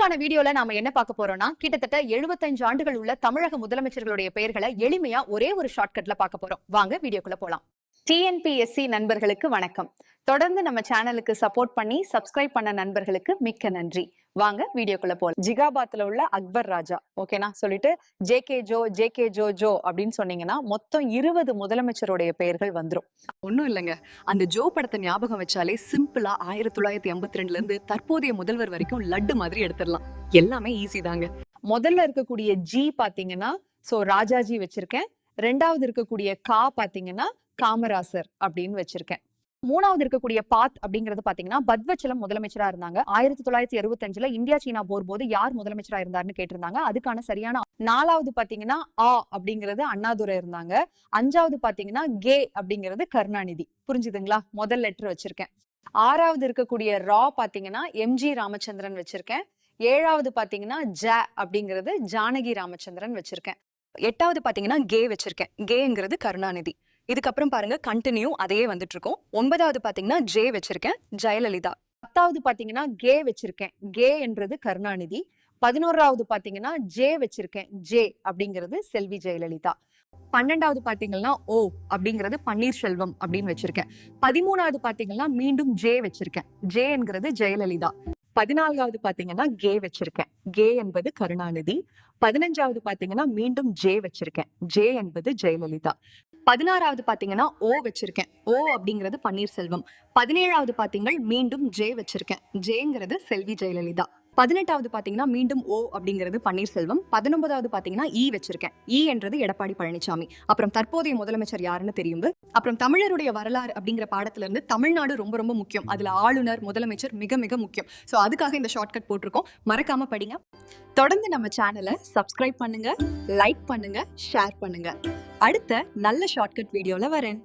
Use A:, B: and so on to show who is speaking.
A: இன்னைக்கான வீடியோல நாம என்ன பார்க்க போறோம்னா கிட்டத்தட்ட 75 ஆண்டுகள் உள்ள தமிழக முதலமைச்சர்களுடைய பெயர்களை எளிமையா ஒரே ஒரு ஷார்ட்கட்ல பார்க்க போறோம். வாங்க வீடியோக்குள்ள போலாம். டிஎன்பிஎஸ்சி நண்பர்களுக்கு வணக்கம். தொடர்ந்து நம்ம சேனலுக்கு சப்போர்ட் பண்ணி சப்ஸ்கிரைப் பண்ண நண்பர்களுக்கு மிக்க நன்றி. வாங்க வீடியோக்குள்ள போலாம். ஜிகாபாத்ல உள்ள அக்பர் ராஜா ஓகேனா சொல்லிட்டு ஜே கே ஜோ ஜே கே ஜோ ஜோ அப்படின்னு சொன்னீங்கன்னா மொத்தம் இருபது முதலமைச்சருடைய பெயர்கள் வந்துரும்.
B: ஒன்றும் இல்லைங்க. அந்த ஜோ படத்தை ஞாபகம் வச்சாலே சிம்பிளா ஆயிரத்தி தொள்ளாயிரத்தி எண்பத்தி ரெண்டுல இருந்து தற்போதைய முதல்வர் வரைக்கும் லட்டு மாதிரி எடுத்துடலாம். எல்லாமே ஈஸி தாங்க.
A: முதல்ல இருக்கக்கூடிய ஜி பாத்தீங்கன்னா சோ ராஜாஜி வச்சிருக்கேன். ரெண்டாவது இருக்கக்கூடிய கா பாத்தீங்கன்னா காமராசர் அப்படின்னு வச்சிருக்கேன். மூணாவது இருக்கக்கூடிய பாத் அப்படிங்கிறது பாத்தீங்கன்னா பத்வச்சலம் முதலமைச்சரா இருந்தாங்க. ஆயிரத்தி தொள்ளாயிரத்தி அறுபத்தஞ்சுல இந்தியா சீனா போர் போது யார் முதலமைச்சரா இருந்தாருன்னு கேட்டிருந்தாங்க. அதுக்கான சரியான நாலாவது பாத்தீங்கன்னா ஆ அப்படிங்கிறது அண்ணாதுரை இருந்தாங்க. அஞ்சாவது பாத்தீங்கன்னா கே அப்படிங்கிறது கருணாநிதி. புரிஞ்சுதுங்களா? முதல் லெட்டர் வச்சிருக்கேன். ஆறாவது இருக்கக்கூடிய ரா பாத்தீங்கன்னா எம்ஜி ராமச்சந்திரன் வச்சிருக்கேன். ஏழாவது பாத்தீங்கன்னா ஜ அப்படிங்கிறது ஜானகி ராமச்சந்திரன் வச்சிருக்கேன்.
B: எட்டாவது பாத்தீங்கன்னா கே வச்சிருக்கேன். கேங்கிறது கருணாநிதி. இதுக்கப்புறம் பாருங்க கண்டினியூ அதையே வந்துட்டு இருக்கும் ஒன்பதாவது பாத்தீங்கன்னா ஜே வச்சிருக்கேன் ஜெயலலிதா.
A: பத்தாவது பாத்தீங்கன்னா கே வச்சிருக்கேன். கே என்றது கருணாநிதி. பதினோராவது பாத்தீங்கன்னா ஜே வச்சிருக்கேன் ஜே அப்படிங்கிறது செல்வி ஜெயலலிதா. பன்னெண்டாவது பாத்தீங்கன்னா ஓ அப்படிங்கிறது பன்னீர்செல்வம் அப்படின்னு வச்சிருக்கேன். பதிமூணாவது பாத்தீங்கன்னா மீண்டும் ஜே வச்சிருக்கேன். ஜே என்கிறது ஜெயலலிதா. பதினான்காவது பாத்தீங்கன்னா கே வச்சிருக்கேன். கே என்பது கருணாநிதி. பதினஞ்சாவது பாத்தீங்கன்னா மீண்டும் ஜே வச்சிருக்கேன். ஜே என்பது ஜெயலலிதா. பதினாறாவது பார்த்தீங்கன்னா ஓ வச்சிருக்கேன். ஓ அப்படிங்கிறது பன்னீர்செல்வம் பதினேழாவது பார்த்தீங்கள் மீண்டும் ஜே வச்சிருக்கேன். ஜேங்கிறது செல்வி ஜெயலலிதா. பதினெட்டாவது பார்த்தீங்கன்னா மீண்டும் ஓ அப்படிங்கிறது பன்னீர்செல்வம் பதினொன்பதாவது பார்த்தீங்கன்னா இ வச்சிருக்கேன். இ என்றது எடப்பாடி பழனிசாமி அப்புறம் தற்போதைய முதலமைச்சர் யாருன்னு தெரியும் அப்புறம் தமிழருடைய வரலாறு அப்படிங்கிற பாடத்துல இருந்து தமிழ்நாடு ரொம்ப ரொம்ப முக்கியம். அதுல ஆளுநர் முதலமைச்சர் மிக மிக முக்கியம். ஸோ அதுக்காக இந்த ஷார்ட்கட் போட்டிருக்கோம். மறக்காம படிங்க. தொடர்ந்து நம்ம சேனலை சப்ஸ்கிரைப் பண்ணுங்க லைக் பண்ணுங்க ஷேர் பண்ணுங்க. அடுத்த நல்ல ஷார்ட்கட் வீடியோவில் வரேன்.